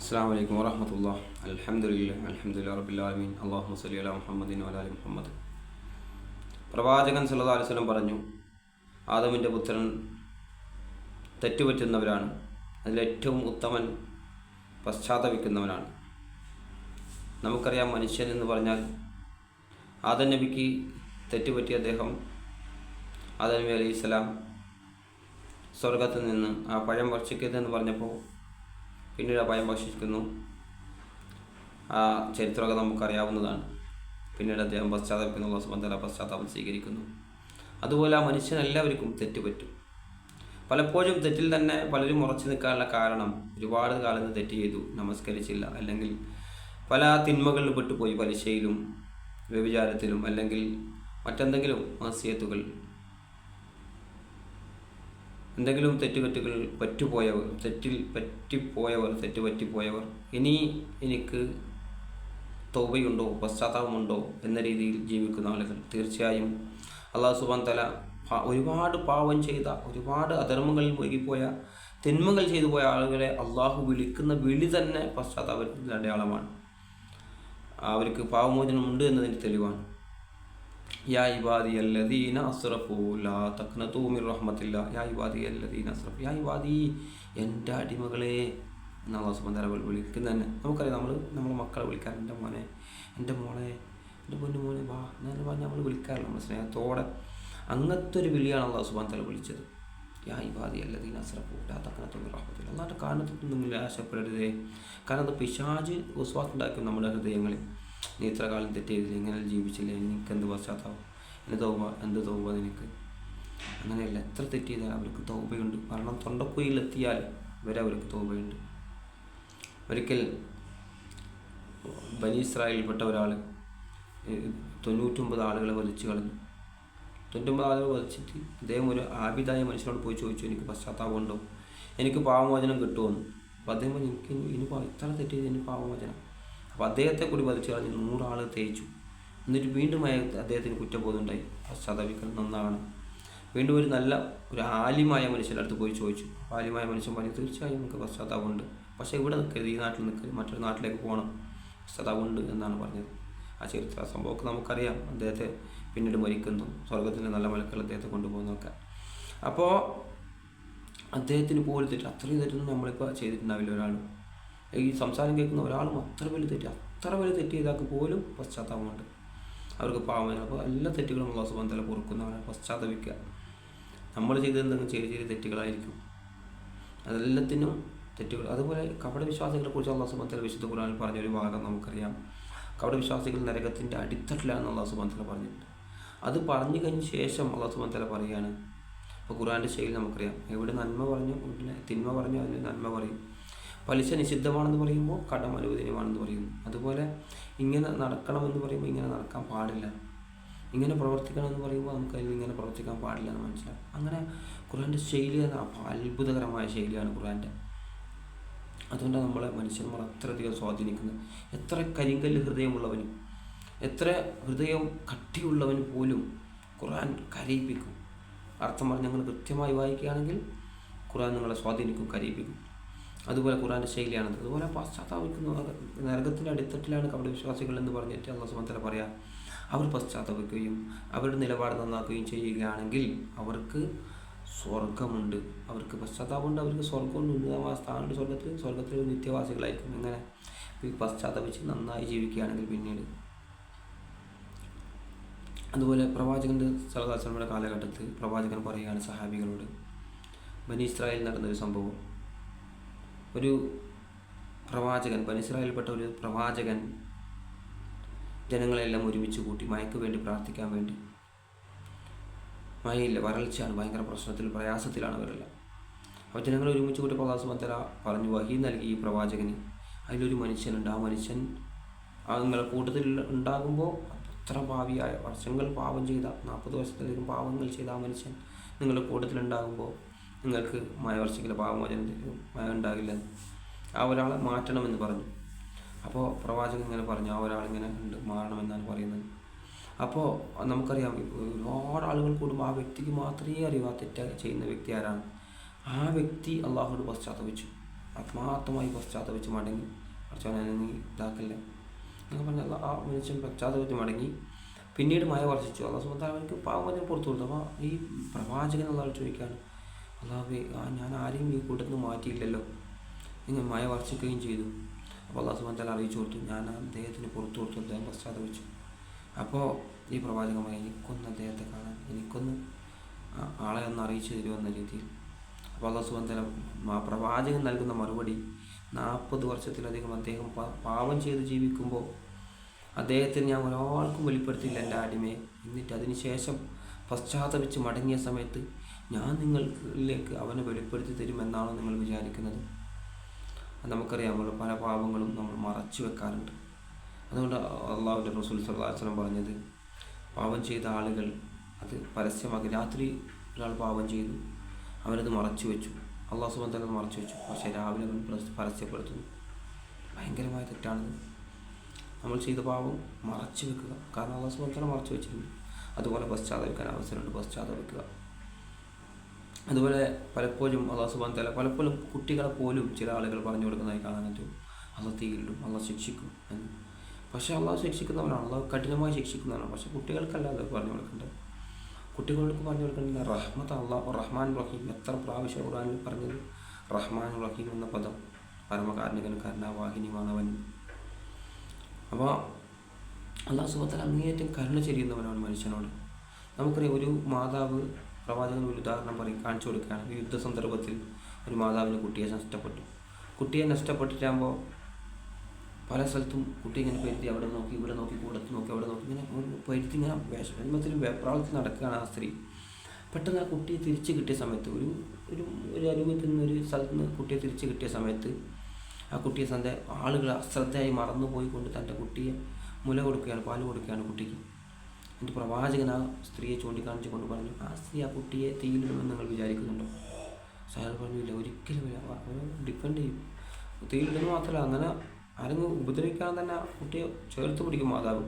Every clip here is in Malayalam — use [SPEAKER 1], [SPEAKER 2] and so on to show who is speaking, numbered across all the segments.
[SPEAKER 1] അസ്സാം വലൈക്കും വറഹമത്തുള്ള അലഹമുല്ല അലഹമുല്ല റബിലാലമീൻ അള്ളാഹു സലി അല മുഹമ്മദിൻ അലാലി മുഹമ്മദ്. പ്രവാചകൻ സല്ലല്ലാഹു അലൈഹി വസല്ലം പറഞ്ഞു ആദമിന്റെ പുത്രൻ തെറ്റുപറ്റുന്നവരാണ്. അതിലേറ്റവും ഉത്തമൻ പശ്ചാത്തപിക്കുന്നവനാണ്. നമുക്കറിയാം മനുഷ്യൻ എന്ന് പറഞ്ഞാൽ ആദം നബിക്ക് തെറ്റുപറ്റിയ അദ്ദേഹം ആദം നബി അലൈഹി സ്വലാം സ്വർഗത്തിൽ നിന്ന് ആ പഴം ഭക്ഷിക്കരുതെന്ന് പറഞ്ഞപ്പോൾ പിന്നീട് അഭയം ഭക്ഷിക്കുന്നു. ആ ചരിത്രമൊക്കെ നമുക്കറിയാവുന്നതാണ്. പിന്നീട് അദ്ദേഹം പശ്ചാത്തലപ്പിക്കുന്നു അള്ളാഹു പശ്ചാത്തലം സ്വീകരിക്കുന്നു. അതുപോലെ ആ മനുഷ്യൻ എല്ലാവർക്കും തെറ്റ് പറ്റും പലപ്പോഴും തെറ്റിൽ തന്നെ പലരും ഉറച്ചു നിൽക്കാനുള്ള കാരണം ഒരുപാട് കാലം തെറ്റ് ചെയ്തു നമസ്കരിച്ചില്ല. അല്ലെങ്കിൽ പല തിന്മകളിൽ പെട്ടുപോയി പലിശയിലും വ്യഭിചാരത്തിലും അല്ലെങ്കിൽ മറ്റെന്തെങ്കിലും മാസിയത്തുകൾ എന്തെങ്കിലും തെറ്റുകെട്ടുകൾ പറ്റുപോയവർ തെറ്റിൽ പറ്റിപ്പോയവർ തെറ്റ് പറ്റിപ്പോയവർ ഇനി എനിക്ക് തൗബയുണ്ടോ പശ്ചാത്താപമുണ്ടോ എന്ന രീതിയിൽ ജീവിക്കുന്ന ആളുകൾ തീർച്ചയായും അള്ളാഹു സുബാൻ തല ഒരുപാട് പാവം ചെയ്ത ഒരുപാട് അധർമ്മങ്ങളിൽ മുഴുകിപ്പോയ തിന്മകൾ ചെയ്തു പോയ ആളുകളെ അള്ളാഹു വിളിക്കുന്ന വിളി തന്നെ പശ്ചാത്താപത്തിന്റെ അടയാളമാണ്. അവർക്ക് പാവമോചനമുണ്ട് എന്നതിന്റെ തെളിവാണ്. അല്ലദീന ലാ മിർ അല്ലദീന എന്റെ അടിമകളെ എന്നുള്ള സുബ്ഹാനഹു വിളിക്കുന്ന തന്നെ നമുക്കറിയാം നമ്മൾ നമ്മളെ മക്കളെ വിളിക്കാൻ എന്റെ മോനെ എന്റെ മോളെ എന്റെ പൊന്നു മോനെ വാ എന്നാലും പറഞ്ഞ് നമ്മൾ വിളിക്കാറില്ല നമ്മൾ സ്നേഹത്തോടെ അങ്ങനത്തെ ഒരു വിളിയാണ് അള്ളാഹു സുബാൻ വിളിച്ചത്. യാ ഇബാദി അല്ലദീന അസ്റഫു ലാ തഖ്നതു മിർ റഹ്മത്തില്ല. അള്ളാഹുടെ കാരണത്തിൽ നിന്നും നിരാശപ്പെടരുതേ കാരണം അത് പിശാജ് വിശ്വാസമുണ്ടാക്കും നമ്മുടെ ഹൃദയങ്ങളിൽ. നീ ഇത്ര കാലം തെറ്റ് ചെയ്തില്ല ഇങ്ങനെ ജീവിച്ചില്ല? എനിക്ക് എന്ത് പശ്ചാത്താപം? എന്റെ തോപ എന്ത് തോപ നിനക്ക്? അങ്ങനെയല്ല. എത്ര തെറ്റ് ചെയ്താൽ അവർക്ക് തോപയുണ്ട് മരണം തൊണ്ടക്കുയിലെത്തിയാൽ വരെ അവർക്ക് തോപയുണ്ട് ഒരിക്കൽ ബനി ഇസ്രായേലിൽപ്പെട്ട ഒരാൾ തൊണ്ണൂറ്റൊമ്പത് ആളുകളെ വലിച്ചു കളഞ്ഞു. തൊണ്ണൂറ്റൊമ്പത് ആളുകൾ വലിച്ചിട്ട് അദ്ദേഹം ഒരു ആബിതായ മനുഷ്യനോട് പോയി ചോദിച്ചു എനിക്ക് പശ്ചാത്താപമുണ്ടോ എനിക്ക് പാവമോചനം കിട്ടുമെന്ന് അപ്പോൾ അദ്ദേഹം എനിക്ക് ഇനി ഇത്ര തെറ്റ് ചെയ്ത് എനിക്ക് പാവമോചനം അപ്പോൾ അദ്ദേഹത്തെ കൂടി വധിച്ചു കളഞ്ഞ് നൂറാൾ തേച്ചു. എന്നിട്ട് വീണ്ടും അദ്ദേഹത്തിന് കുറ്റബോധമുണ്ടായി. പശ്ചാത്തപിക്കണം നന്നാകണം വീണ്ടും ഒരു നല്ല ഒരു ആലിമായ മനുഷ്യന്റെ അടുത്ത് പോയി ചോദിച്ചു. ആലിമായ മനുഷ്യൻ പറഞ്ഞു തീർച്ചയായും നമുക്ക് പശ്ചാത്താപമുണ്ട്. പക്ഷേ ഇവിടെ നിൽക്കരുത്. ഈ നാട്ടിൽ നിൽക്കരുത്. മറ്റൊരു നാട്ടിലേക്ക് പോകണം. പശ്ചാത്താപമുണ്ട് എന്നാണ് പറഞ്ഞത്. ആ ചരിത്ര സംഭവമൊക്കെ നമുക്കറിയാം. അദ്ദേഹത്തെ പിന്നീട് മരിക്കുന്നു. സ്വർഗത്തിന്റെ നല്ല മലക്കൾ അദ്ദേഹത്തെ കൊണ്ടുപോകുന്നൊക്കെ അപ്പോൾ അദ്ദേഹത്തിന് പോലും തെറ്റ്. അത്രയും തെറ്റൊന്നും നമ്മളിപ്പോൾ ചെയ്തിട്ടുണ്ടാവില്ല ഒരാൾ ഈ സംസാരം കേൾക്കുന്ന ഒരാൾ അത്ര വലിയ തെറ്റ് അത്ര വലിയ തെറ്റ് ചെയ്താൽ പോലും പശ്ചാത്താപമുണ്ട്. അവർക്ക് പാവം അപ്പോൾ എല്ലാ തെറ്റുകളും ഉള്ള സുബാൻ തല പൊറുക്കുന്നവരാണ് പശ്ചാത്തപിക്കുക. നമ്മൾ ചെയ്തെന്തെങ്കിലും ചെറിയ ചെറിയ തെറ്റുകളായിരിക്കും. അതെല്ലാത്തിനും തെറ്റുകൾ അതുപോലെ കപട വിശ്വാസികളെ കുറിച്ച് അള്ളാഹു സുബാൻ തല വിശുദ്ധ ഖുറാനിൽ പറഞ്ഞ ഒരു ഭാഗം നമുക്കറിയാം. കപട വിശ്വാസികൾ നരകത്തിന്റെ അടിത്തട്ടിലാണെന്ന് അള്ളാഹു സുബാൻ തല പറഞ്ഞിട്ടുണ്ട്. അത് പറഞ്ഞു കഴിഞ്ഞ ശേഷം അള്ളാഹു സുബാൻ തല പറയുകയാണ്. ഇപ്പോൾ ഖുറാന്റെ ശൈലി നമുക്കറിയാം. എവിടെ നന്മ പറഞ്ഞു തിന്മ പറഞ്ഞു അതിന് നന്മ പറയും. പലിശ നിഷിദ്ധമാണെന്ന് പറയുമ്പോൾ കടം അനുവദനീയമാണെന്ന് പറയുന്നു അതുപോലെ ഇങ്ങനെ നടക്കണമെന്ന് പറയുമ്പോൾ ഇങ്ങനെ നടക്കാൻ പാടില്ല. ഇങ്ങനെ പ്രവർത്തിക്കണം എന്ന് പറയുമ്പോൾ നമുക്ക് അതിൽ ഇങ്ങനെ പ്രവർത്തിക്കാൻ പാടില്ല എന്ന് മനസ്സിലാവും അങ്ങനെ ഖുർആന്റെ ശൈലി അത്ഭുതകരമായ ശൈലിയാണ് ഖുർആന്റെ. അതുകൊണ്ടാണ് നമ്മളെ മനുഷ്യന്മാർ അത്രയധികം സ്വാധീനിക്കുന്നത്. എത്ര കരിങ്കല്ല് ഹൃദയമുള്ളവനും എത്ര ഹൃദയം കട്ടിയുള്ളവന് പോലും ഖുർആൻ കരയിപ്പിക്കും. അർത്ഥം പറഞ്ഞ് ഞങ്ങൾ കൃത്യമായി വായിക്കുകയാണെങ്കിൽ ഖുർആൻ നിങ്ങളെ സ്വാധീനിക്കും കരയിപ്പിക്കും. അതുപോലെ ഖുറാന്റെ ശൈലിയാണത് അതുപോലെ പശ്ചാത്താപിക്കുന്ന നരകത്തിന്റെ അടിത്തട്ടിലാണ് കപട വിശ്വാസികൾ എന്ന് പറഞ്ഞിട്ട് അള്ളാഹു സുബന്ധല പറയാം. അവർ പശ്ചാത്തപിക്കുകയും അവരുടെ നിലപാട് നന്നാക്കുകയും ചെയ്യുകയാണെങ്കിൽ അവർക്ക് സ്വർഗമുണ്ട് അവർക്ക് പശ്ചാത്താപമുണ്ട് അവർക്ക് സ്വർഗമുണ്ട് ഉന്നതമായ സ്ഥാനമുണ്ട് സ്വർഗത്തിൽ സ്വർഗത്തിൽ നിത്യവാസികളായിരിക്കും ഇങ്ങനെ പശ്ചാത്തപിച്ച് നന്നായി ജീവിക്കുകയാണെങ്കിൽ പിന്നീട്. അതുപോലെ പ്രവാചകന്റെ സലദാസനയുടെ കാലഘട്ടത്തിൽ പ്രവാചകൻ പറയുകയാണ് സഹാബികളോട് ബനി ഇസ്രായേൽ നടന്നൊരു സംഭവം. ഒരു പ്രവാചകൻ പനിസ്രായിൽപ്പെട്ട ഒരു പ്രവാചകൻ ജനങ്ങളെല്ലാം ഒരുമിച്ച് കൂട്ടി മയക്ക് വേണ്ടി പ്രാർത്ഥിക്കാൻ വേണ്ടി മഴയില്ല വരൾച്ചയാണ് ഭയങ്കര പ്രശ്നത്തിൽ പ്രയാസത്തിലാണ് അവരെല്ലാം അപ്പോൾ ജനങ്ങൾ ഒരുമിച്ച് കൂട്ടി പ്രകാശ് മത്തല പറഞ്ഞു വഹി നൽകി ഈ പ്രവാചകന്. അതിലൊരു മനുഷ്യനുണ്ട്. ആ മനുഷ്യൻ നിങ്ങളുടെ കൂട്ടത്തിൽ ഉണ്ടാകുമ്പോൾ അത്ര ഭാവിയായ വർഷങ്ങൾ പാപം ചെയ്ത നാൽപ്പത് വർഷത്തിലേക്കും പാവങ്ങൾ ചെയ്ത ആ മനുഷ്യൻ നിങ്ങളുടെ കൂട്ടത്തിലുണ്ടാകുമ്പോൾ നിങ്ങൾക്ക് മഴ വർഷിക്കില്ല പാവമോചനം മഴ ഉണ്ടാകില്ല ആ ഒരാളെ മാറ്റണമെന്ന് പറഞ്ഞു. അപ്പോൾ പ്രവാചകൻ ഇങ്ങനെ പറഞ്ഞു ആ ഒരാളിങ്ങനെ ഉണ്ട് മാറണമെന്നാണ് പറയുന്നത്. അപ്പോൾ നമുക്കറിയാം ഒരുപാട് ആളുകൾ കൂടുമ്പോൾ ആ വ്യക്തിക്ക് മാത്രമേ അറിയൂ ആ തെറ്റ ചെയ്യുന്ന വ്യക്തി ആരാണ്. ആ വ്യക്തി അള്ളാഹുവിനോട് പശ്ചാത്തപിച്ചു. ആത്മാർത്ഥമായി പശ്ചാത്തപിച്ച് മടങ്ങി. കുറച്ചവനെ നീ ഇതാക്കല്ലേ? എന്നൊക്കെ പറഞ്ഞാൽ ആ മനുഷ്യൻ പശ്ചാത്തപിച്ച് മടങ്ങി. പിന്നീട് മഴ വർഷിച്ചു. അള്ളാഹു സുബാൻ അവർക്ക് പാവം പുറത്തു കൊടുത്തു. അപ്പോൾ ഈ പ്രവാചകൻ ആൾ ചോദിക്കുകയാണ് അള്ളാഹു ആ ഞാൻ ആരെയും ഈ കൂട്ടത്തിൽ നിന്ന് മാറ്റിയില്ലല്ലോ. ഇങ്ങനെ മഴ വർഷിക്കുകയും ചെയ്തു. അപ്പോൾ അള്ളാഹു സുബാൻ തല അറിയിച്ചു കൊടുത്തു. ഞാൻ അദ്ദേഹത്തിന് പുറത്തു കൊടുത്തു. അദ്ദേഹം പശ്ചാത്തപിച്ചു. അപ്പോൾ ഈ പ്രവാചകമായി എനിക്കൊന്ന് അദ്ദേഹത്തെ കാണാൻ എനിക്കൊന്ന് ആളെ ഒന്ന് അറിയിച്ചു തരുമെന്ന രീതിയിൽ. അപ്പോൾ അള്ളാഹു സുബാൻ തല പ്രവാചകൻ നൽകുന്ന മറുപടി നാൽപ്പത് വർഷത്തിലധികം അദ്ദേഹം പാപം ചെയ്ത് ജീവിക്കുമ്പോൾ അദ്ദേഹത്തിന് ഞാൻ ഒരാൾക്കും വെളിപ്പെടുത്തിയില്ല എന്റെ അടിമയെ എന്നിട്ട് അതിന് ശേഷം പശ്ചാത്തപിച്ച് മടങ്ങിയ സമയത്ത് ഞാൻ നിങ്ങളിലേക്ക് അവനെ വെളിപ്പെടുത്തി തരുമെന്നാണോ നിങ്ങൾ വിചാരിക്കുന്നത്? അത് നമുക്കറിയാം പല പാപങ്ങളും നമ്മൾ മറച്ചു വെക്കാറുണ്ട്. അതുകൊണ്ട് അള്ളാഹുവിന്റെ റസൂൽ സല്ലാസ്ലം പറഞ്ഞത് പാപം ചെയ്ത ആളുകൾ അത് പരസ്യമാക്കി. രാത്രി ഒരാൾ പാപം ചെയ്തു അവനത് മറച്ചു വെച്ചു. അള്ളാഹു സുബൻ മറച്ചു വെച്ചു. പക്ഷേ രാവിലെ അവൻ പ്രസ്- പരസ്യപ്പെടുത്തുന്നു. ഭയങ്കരമായ തെറ്റാണിത്. നമ്മൾ ചെയ്ത പാപം മറച്ചു വെക്കുക. കാരണം അള്ളാഹു സുബൻ മറച്ചു വെച്ചിട്ടുണ്ട്. അതുപോലെ പശ്ചാത്തപിക്കാൻ അവസരമുണ്ട്. പശ്ചാത്തപിക്കുക. അതുപോലെ പലപ്പോഴും അള്ളാഹു സുബാൻ തല പലപ്പോഴും കുട്ടികളെ പോലും ചില ആളുകൾ പറഞ്ഞു കൊടുക്കുന്നതായി കാണാൻ പറ്റും. അള്ളാഹ് തീയിലും അള്ളാഹ് ശിക്ഷിക്കും എന്ന്. പക്ഷേ അള്ളാഹ് ശിക്ഷിക്കുന്നവനാണ് അള്ളാഹ് കഠിനമായി ശിക്ഷിക്കുന്നവനാണ്. പക്ഷേ കുട്ടികൾക്കല്ലാതെ പറഞ്ഞു കൊടുക്കേണ്ടത്. കുട്ടികൾക്ക് പറഞ്ഞു കൊടുക്കേണ്ട റഹ്മത്ത് അള്ളാഹ് റഹ്മാൻ റഹീം. എത്ര പ്രാവശ്യം ഖുറാനിൽ പറഞ്ഞത്? റഹ്മാൻ റഹീം എന്ന പദം പരമകാരുണികൻ കരുണാവാഹിനിയുമാണവൻ. അപ്പോൾ അള്ളാഹു സുബത്തല അങ്ങേയറ്റം കരുണ ചെയ്യുന്നവനാണ് മനുഷ്യനോട്. നമുക്കറിയാം ഒരു മാതാവ് പ്രവാചകൻ ഒരു ഉദാഹരണം പറയും കാണിച്ചു കൊടുക്കുകയാണ്. യുദ്ധ സന്ദർഭത്തിൽ ഒരു മാതാവിന് കുട്ടിയെ നഷ്ടപ്പെട്ടു. കുട്ടിയെ നഷ്ടപ്പെട്ടിട്ടാകുമ്പോൾ പല സ്ഥലത്തും കുട്ടി ഇങ്ങനെ പരുത്തി അവിടെ നോക്കി ഇവിടെ നോക്കി കൂടത്ത് നോക്കി അവിടെ നോക്കി ഇങ്ങനെ പെരുത്തി ഇങ്ങനെ വിഷമത്തിൽ വെപ്രാളത്തിൽ നടക്കുകയാണ് ആ സ്ത്രീ. പെട്ടെന്ന് ആ കുട്ടിയെ തിരിച്ച് കിട്ടിയ സമയത്ത് ഒരു ഒരു ഒരു അരുവത്തിൽ നിന്ന് ഒരു സ്ഥലത്ത് നിന്ന് കുട്ടിയെ തിരിച്ച് കിട്ടിയ സമയത്ത് ആ കുട്ടിയെ തന്റെ ആളുകൾ അശ്രദ്ധയായി മറന്നു പോയിക്കൊണ്ട് തന്റെ കുട്ടിയെ മുല കൊടുക്കുകയാണ് പാൽ കൊടുക്കുകയാണ് കുട്ടിക്ക്. എന്നിട്ട് പ്രവാചകൻ ആ സ്ത്രീയെ ചൂണ്ടിക്കാണിച്ചുകൊണ്ട് പറഞ്ഞു ആ സ്ത്രീ ആ കുട്ടിയെ തീയിലിടുമെന്ന് നിങ്ങൾ വിചാരിക്കുന്നുണ്ടോ? സാർ പറഞ്ഞില്ല ഒരിക്കലും അവർ ഡിപ്പെൻഡ് ചെയ്യും. തീയിലിടുന്ന മാത്രമല്ല അങ്ങനെ ആരെങ്കിലും ഉപദ്രവിക്കാൻ തന്നെ ആ കുട്ടിയെ ചേർത്ത് പിടിക്കും മാതാവ്.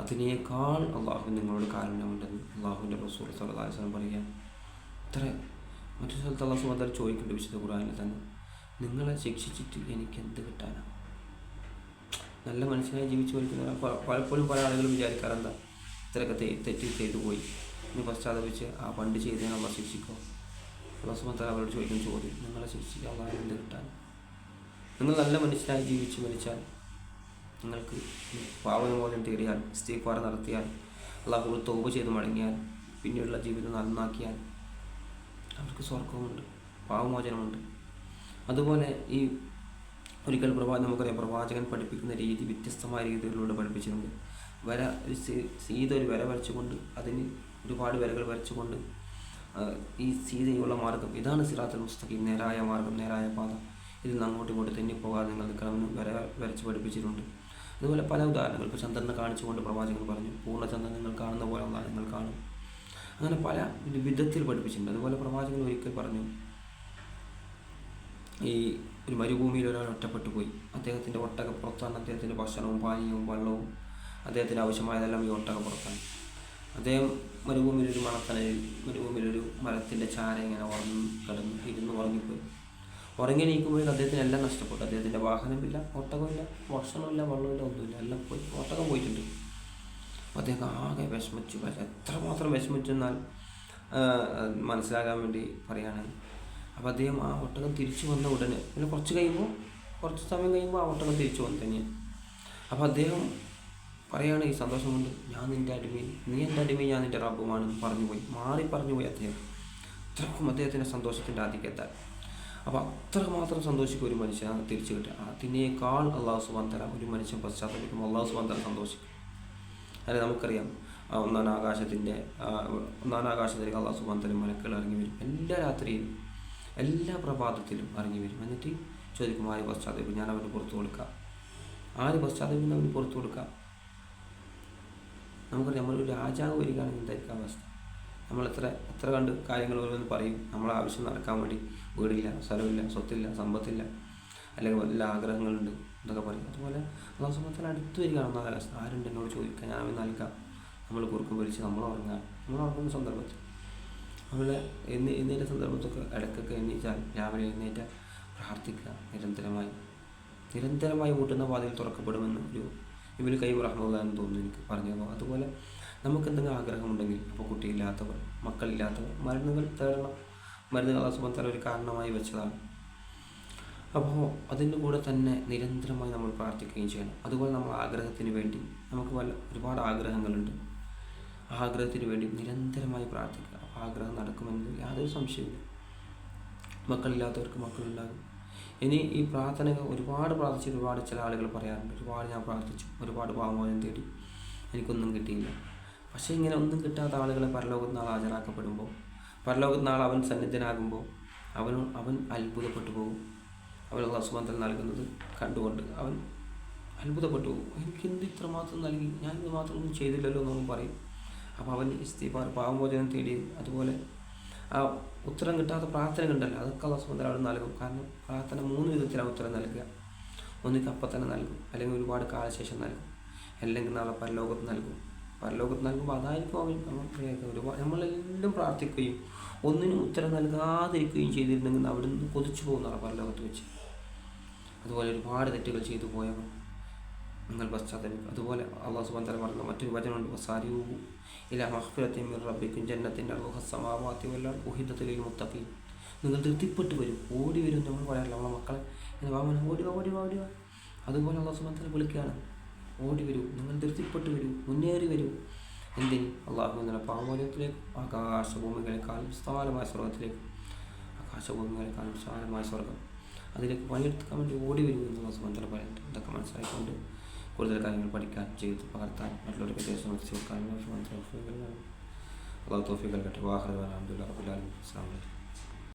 [SPEAKER 1] അതിനേക്കാൾ അള്ളാഹു നിങ്ങളോട് കാരുണ്യമുണ്ടെന്ന് അള്ളാഹുവിന്റെ റസൂൽ സലഹുലം പറയുക ഇത്ര മറ്റു സ്ഥലത്ത് അള്ളാഹു സുബന്ധ ചോദിക്കേണ്ട വിശുദ്ധ ഖുറാനിൽ തന്നെ. നിങ്ങളെ ശിക്ഷിച്ചിട്ട് എനിക്ക് എന്ത് കിട്ടാനാണ് നല്ല മനുഷ്യനായി ജീവിച്ചു വരുന്ന പലപ്പോഴും പല ആളുകളും വിചാരിക്കാറെന്താ ഇത്രയൊക്കെ തെ തെറ്റ് ചെയ്തു പോയി. ഇനി പശ്ചാത്തപിച്ച് ആ പണ്ട് ചെയ്തതിനെ നമ്മൾ ശിക്ഷിക്കോ. അള്ളാഹുമത്ത അവരോട് ചോദിക്കുന്ന ചോദ്യം നിങ്ങളെ ശിക്ഷിക്കുക അള്ളാഹ് എന്ത് കിട്ടാൻ? നിങ്ങൾ നല്ല മനുഷ്യനായി ജീവിച്ച് മരിച്ചാൽ നിങ്ങൾക്ക് പാവനമോചനം തേടിയാൽ ഇസ്തീഫാർ നടത്തിയാൽ അള്ളാഹു തോപ ചെയ്ത് മടങ്ങിയാൽ പിന്നീടുള്ള ജീവിതം നന്നാക്കിയാൽ അവർക്ക് സ്വർഗവുമുണ്ട് പാവമോചനമുണ്ട് അതുപോലെ ഈ ഒരിക്കൽ പ്രഭാ നമുക്കറിയാം പ്രവാചകൻ പഠിപ്പിക്കുന്ന രീതി വ്യത്യസ്തമായ രീതികളിലൂടെ പഠിപ്പിച്ചിട്ടുണ്ട്. വര ഒരു സീത ഒരു വര വരച്ചുകൊണ്ട് അതിന് ഒരുപാട് വരകൾ വരച്ചുകൊണ്ട് ഈ സീതയുള്ള മാർഗം. ഇതാണ് സിറാത്തുൽ മുസ്തഖീം നേരായ മാർഗം നേരായ പാത. ഇതിൽ നിന്ന് അങ്ങോട്ടും ഇങ്ങോട്ടും തെന്നിപ്പോകാതെ നിങ്ങൾ നിൽക്കണമെന്ന് വര വരച്ച് പഠിപ്പിച്ചിട്ടുണ്ട്. അതുപോലെ പല ഉദാഹരണങ്ങൾ ഇപ്പോൾ ചന്ദ്രനെ കാണിച്ചുകൊണ്ട് പ്രവാചകൻ പറഞ്ഞു പൂർണചന്ദ്രൻ നിങ്ങൾ കാണുന്ന പോലെ നിങ്ങൾ കാണും. അങ്ങനെ പല വിധത്തിൽ പഠിപ്പിച്ചിട്ടുണ്ട്. അതുപോലെ പ്രവാചകൻ ഒരിക്കൽ പറഞ്ഞു ഈ ഒരു മരുഭൂമിയിൽ ഒരാൾ ഒറ്റപ്പെട്ടു പോയി അദ്ദേഹത്തിന്റെ ഒട്ടക പുറത്താണ് അദ്ദേഹത്തിന്റെ ഭക്ഷണവും പാനീയവും വെള്ളവും അദ്ദേഹത്തിന് ആവശ്യമായതെല്ലാം ഈ ഒട്ടകപ്പുറത്താണ് അദ്ദേഹം മരുഭൂമിയിൽ ഒരു മരുഭൂമിയിലൊരു മരുഭൂമിയിൽ ഒരു മരത്തിന്റെ ചാര ഇങ്ങനെ ഉറങ്ങി കിടന്നു ഇരുന്ന് ഉറങ്ങിപ്പോയി. ഉറങ്ങി നീക്കുമ്പോഴേക്കും അദ്ദേഹത്തിന് എല്ലാം നഷ്ടപ്പെട്ടു. അദ്ദേഹത്തിന്റെ വാഹനമില്ല ഒട്ടകമില്ല ഭക്ഷണമില്ല വെള്ളമില്ല ഒന്നുമില്ല. എല്ലാം പോയി. ഒട്ടകം പോയിട്ടുണ്ട്. അപ്പോൾ അദ്ദേഹം ആകെ വിഷമിച്ചു. എത്രമാത്രം വിഷമിച്ചെന്നാൽ ആ, മനസ്സിലാകാൻ വേണ്ടി പറയാണ് അപ്പോൾ അദ്ദേഹം ആ ഒട്ടകം തിരിച്ചു വന്ന ഉടനെ പിന്നെ കുറച്ച് കഴിയുമ്പോൾ കുറച്ച് സമയം കഴിയുമ്പോൾ ആ ഒട്ടകം തിരിച്ചു വന്നു. തന്നെയാണ് അപ്പോൾ അദ്ദേഹം പറയാണ് ഈ സന്തോഷം കൊണ്ട് ഞാൻ നിന്റെ അടിമയും നീ എന്റെ അടിമയും ഞാൻ നിന്റെ റബ്ബുമാണെന്ന് പറഞ്ഞു പോയി മാറി പറഞ്ഞു പോയി അദ്ദേഹം. അത്രക്കും അദ്ദേഹത്തിന്റെ സന്തോഷത്തിന്റെ ആധിക്യത്താൽ. അപ്പോൾ അത്രമാത്രം സന്തോഷിക്കും ഒരു മനുഷ്യൻ തിരിച്ചു കിട്ടുക. അതിനേക്കാൾ അള്ളാഹു സുബാൻ തല ഒരു മനുഷ്യൻ പശ്ചാത്തലം അള്ളാഹു സുബാൻ തല സന്തോഷിക്കും. അല്ലെ? നമുക്കറിയാം ഒന്നാം ആകാശത്തിന്റെ ഒന്നാം ആകാശത്തിലേക്ക് അള്ളാഹു സുബാൻ തല മലക്കുകൾ ഇറങ്ങി വരും. എല്ലാ രാത്രിയിലും എല്ലാ പ്രഭാതത്തിലും ഇറങ്ങി വരും. എന്നിട്ട് ചോദിക്കും ആര് പശ്ചാത്തലം ഞാൻ അവന് പുറത്തു കൊടുക്കാം. ആര് പശ്ചാത്തലം അവന് പുറത്തു കൊടുക്കാം. നമുക്കറിയാം നമ്മളൊരു രാജാവ് വരികയാണെങ്കിൽ എന്തായിരിക്കും അവസ്ഥ? നമ്മൾ എത്ര എത്ര കണ്ട് കാര്യങ്ങൾ ഓരോന്ന് പറയും. നമ്മളെ ആവശ്യം നടക്കാൻ വേണ്ടി വീടില്ല സ്ഥലമില്ല സ്വത്തില്ല സമ്പത്തില്ല അല്ലെങ്കിൽ വല്ല ആഗ്രഹങ്ങളുണ്ട് എന്നൊക്കെ പറയും. അതുപോലെ അള്ളാഹു സുബത്തിൽ അടുത്ത് വരികയാണ്. കാലാവസ്ഥ ആരുണ്ട് എന്നോട് ചോദിക്കാൻ ഞാൻ നൽകാം. നമ്മൾ കുറുക്കും വലിച്ച് നമ്മൾ ഉറങ്ങാം നമ്മൾ ഉറങ്ങുന്ന സന്ദർഭത്തിൽ. അതുപോലെ എന്നി എന്നേറ്റ സന്ദർഭത്തൊക്കെ ഇടയ്ക്കൊക്കെ എണ്ണീച്ചാൽ രാവിലെ എഴുന്നേറ്റ് പ്രാർത്ഥിക്കുക. നിരന്തരമായി. നിരന്തരമായി മുട്ടുന്ന പാതയിൽ തുറക്കപ്പെടുമെന്ന് ഒരു ഇവന് കൈ തോന്നുന്നു എനിക്ക് പറഞ്ഞു തന്നു. അതുപോലെ നമുക്ക് എന്തെങ്കിലും ആഗ്രഹമുണ്ടെങ്കിൽ അപ്പോൾ കുട്ടിയില്ലാത്തവർ മക്കളില്ലാത്തവർ മരുന്നുകൾ തേടണം മരുന്നുകൾ അസുഖത്തല ഒരു കാരണമായി വെച്ചതാണ്. അപ്പോൾ അതിന്റെ കൂടെ തന്നെ നിരന്തരമായി നമ്മൾ പ്രാർത്ഥിക്കുകയും ചെയ്യണം. അതുപോലെ നമ്മൾ ആഗ്രഹത്തിന് വേണ്ടി നമുക്ക് പല ഒരുപാട് ആഗ്രഹങ്ങളുണ്ട്. ആഗ്രഹത്തിന് വേണ്ടി നിരന്തരമായി പ്രാർത്ഥിക്കുക. ആഗ്രഹം നടക്കുമെന്ന് യാതൊരു സംശയമില്ല മക്കളില്ലാത്തവർക്ക് മക്കളുണ്ടാകും. ഇനി ഈ പ്രാർത്ഥന ഒരുപാട് പ്രാർത്ഥിച്ച് ഒരുപാട് ചില ആളുകൾ പറയാറുണ്ട്. ഒരുപാട് ഞാൻ പ്രാർത്ഥിച്ചു. ഒരുപാട് പാവമോചനം തേടി എനിക്കൊന്നും കിട്ടിയില്ല. പക്ഷേ ഇങ്ങനെ ഒന്നും കിട്ടാത്ത ആളുകളെ പരലോകത്ത് നാൾ ഹാജരാക്കപ്പെടുമ്പോൾ പരലോകത്ത് നാൾ അവൻ സന്നിധനാകുമ്പോൾ അവനും അവൻ അത്ഭുതപ്പെട്ടു പോകും. അവൻ അസുബന്ധം നൽകുന്നത് കണ്ടുകൊണ്ട് അവൻ അത്ഭുതപ്പെട്ടു പോകും. എനിക്ക് എന്ത് ഇത്രമാത്രം നൽകി? ഞാൻ ഇത് മാത്രം ഒന്നും ചെയ്തില്ലല്ലോ എന്നൊന്നും പറയും. അപ്പോൾ അവൻ ഇസ്തിഫാർ പാവമോചനം തേടി അതുപോലെ ആ ഉത്തരം കിട്ടാത്ത പ്രാർത്ഥന അതൊക്കെ അതൊക്കെ അള്ളാഹുസ്ബന്ധ അവിടെ നൽകും. കാരണം പ്രാർത്ഥന മൂന്ന് വിധത്തിലാണ് ഉത്തരം നൽകുക. ഒന്നിക്ക് അപ്പം തന്നെ നൽകും. അല്ലെങ്കിൽ ഒരുപാട് കാലശേഷം നൽകും. അല്ലെങ്കിൽ നാളെ പരലോകത്ത് നൽകും. പരലോകത്ത് നൽകുമ്പോൾ അതായിരിക്കും അവൻ ഒരുപാട് നമ്മളെല്ലാം പ്രാർത്ഥിക്കുകയും ഒന്നിനും ഉത്തരം നൽകാതിരിക്കുകയും ചെയ്തിരുന്നെങ്കിൽ അവിടെ നിന്ന് കൊതിച്ചു പോകുന്നതാണ് പരലോകത്ത് വെച്ച്. അതുപോലെ ഒരുപാട് തെറ്റുകൾ ചെയ്തു പോയവർ നിങ്ങൾ പശ്ചാത്തലം അതുപോലെ അള്ളാഹു സുബാൻ തല പറഞ്ഞ മറ്റൊരു വചനമുണ്ട് സാരിയൂ ഇല മഹ്ഫിറത്തിൻ മിർ റബ്ബിക്കും ജന്നത്തിന്റെ അറുഹസമാവാത്തി വല്ല ഉഹിദത്തിലേക്ക് മുത്തക്കി നിങ്ങൾ തൃപ്തിപ്പെട്ട് വരും. ഓടി വരും നമ്മൾ പറയാറില്ല. നമ്മളെ മക്കളെ എന്ന് പറഞ്ഞാൽ ഓടി വാ ഓടി വാ ഓടി വാ. അതുപോലെ അള്ളാഹു സുബാൻ തല വിളിക്കുകയാണ്. ഓടി വരൂ. നിങ്ങൾ തൃപ്തിപ്പെട്ട് വരൂ. മുന്നേറി വരൂ. എന്തിന്? അള്ളാഹു എന്നുള്ള പാമോലയത്തിലേക്ക് ആകാശഭൂമികളെക്കാളും വിശാലമായ സ്വർഗത്തിലേക്ക് ആകാശഭൂമികളെക്കാളും വിശാലമായ സ്വർഗം അതിലേക്ക് പണിയെടുക്കാൻ വേണ്ടി ഓടി വരും എന്നുള്ള സുബന്ധന പറയുന്നുണ്ട്. ഇതൊക്കെ മനസ്സിലാക്കിക്കൊണ്ട് കൂടുതൽ കാര്യങ്ങൾ പഠിക്കാൻ ചെയ്ത് പകർത്താൻ മറ്റുള്ളവർക്ക് ദേശം വെച്ച് കൊടുക്കാനും അള്ളാഹു തോഫിക്കൽ കട്ടെ വാഹന അലഹമുല്ലാ റബുലാലും അസ്സാം വലൈക്കും